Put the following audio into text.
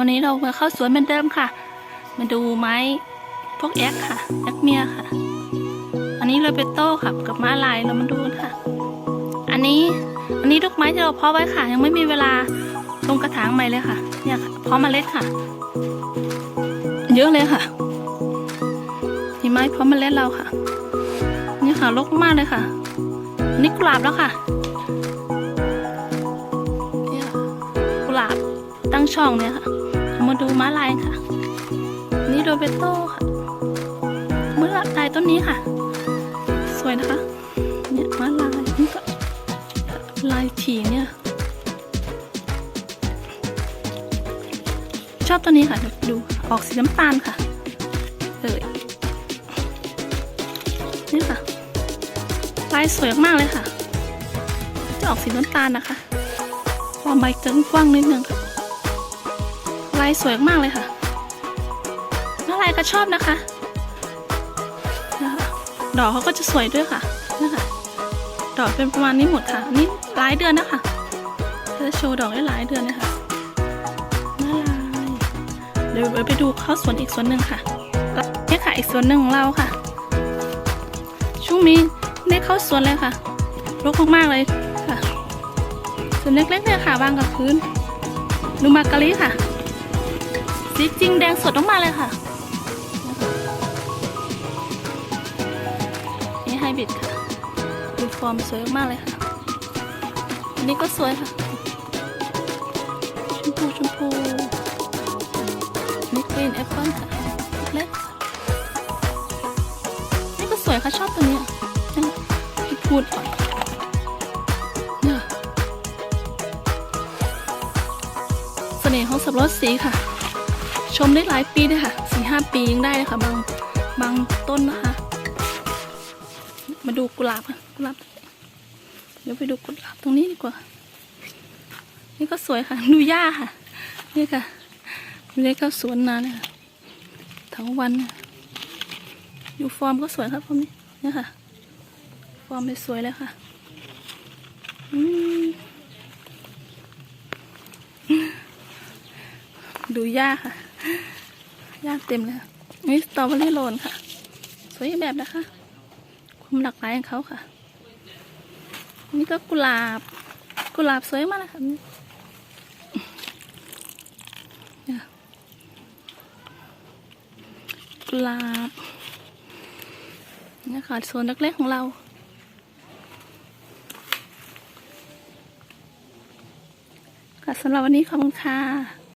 วันนี้เรามาเข้าสวนเหมือนเดิมค่ะ มาดูไม้พวกแอคค่ะแอคเมียค่ะ อันนี้เลยเปโต้ค่ะกับม้าลายเรามาดูกันค่ะ อันนี้อันนี้ลูกไม้ที่เราเพาะไว้ค่ะ ยังไม่มีเวลาลงกระถางใหม่เลยค่ะเนี่ยค่ะเพาะเมล็ดค่ะ เยอะเลยค่ะนี่ไม้เพาะเมล็ดเราค่ะนี่ค่ะรกมากเลยค่ะนนี่กุหลาบแล้วค่ะเนี่ยค่ะกุหลาบตั้งช่องเนี่ยค่ะ ดูม้าลายค่ะ นี่โรเบโต้ค่ะเมื่อลายต้นนี้ค่ะ สวยนะคะ เนี่ยม้าลายนี่ก็ลายถีเนี่ย ชอบตัวนี้ค่ะด,ดูออกสีน้ำตาลค่ะเอยนี่ค่ะ ลายสวยมากเลยค่ะ จะออกสีน้ำตาลนะคะความใบจะกว้างนิดนึงค่ะ ลายสวยมากเลยค่ะแล้วลายก็ชอบนะคะนะคะ ดอกเขาก็จะสวยด้วยค่ะนะคะดอกเป็นประมาณนี้หมดค่ะ นี่หลายเดือนนะคะจะโชว์ดอกได้หลายเดือนนะคะน่าลายเดี๋ยวไปดูข้าวสวนอีกสวนหนึ่งค่ะนี่ค่ะอีกสวนหนึ่งของเราค่ะ ช่วงนี้ได้ข้าวสวนเลยค่ะรกมากๆเลยค่ะสวนเล็กๆเนี่ยค่ะวางกับพื้นดูมากะลิค่ะ จริงแดงสดต้องมาเลยค่ะ นี่ไฮบริดค่ะดูฟอร์มสวยมากเลยค่ะ อันนี้ก็สวยค่ะ ชมพูชมพูนี่กรีนแอปเปิ้ลค่ะเล็กนี่ก็สวยค่ะชอบตัวนี้พี่พูดก่อนเนี่ยเสน่ห์ของสับปะรดสีค่ะ ชมได้หลายปีเลยค่ะสี่ห้าปียังได้เลยค่ะบางบางต้นนะคะ มาดูกุหลาบค่ะกุหลาบ เดี๋ยวไปดูกุหลาบตรงนี้ดีกว่า นี่ก็สวยค่ะดูหญ้าค่ะ นี่ค่ะไม่ได้เข้าสวนนานเลยค่ะทั้งวันเนี่ฟอร์มก็สวยครับพวกนี้นี่ค่ะ ฟอร์มสวยเลยค่ะดูหญ้าค่ะ หญ้าเต็มเลยนี่สตรอเบอรี่โลนค่ะ สวยแบบนะคะความหลากหลายของเขาค่ะ นี่ก็กุหลาบ กุหลาบสวยมากเลยค่ะนี่กุหลาบนี่ค่ะโซนเล็กๆของเราค่ะสำหรับวันนี้ขอบคุณค่ะ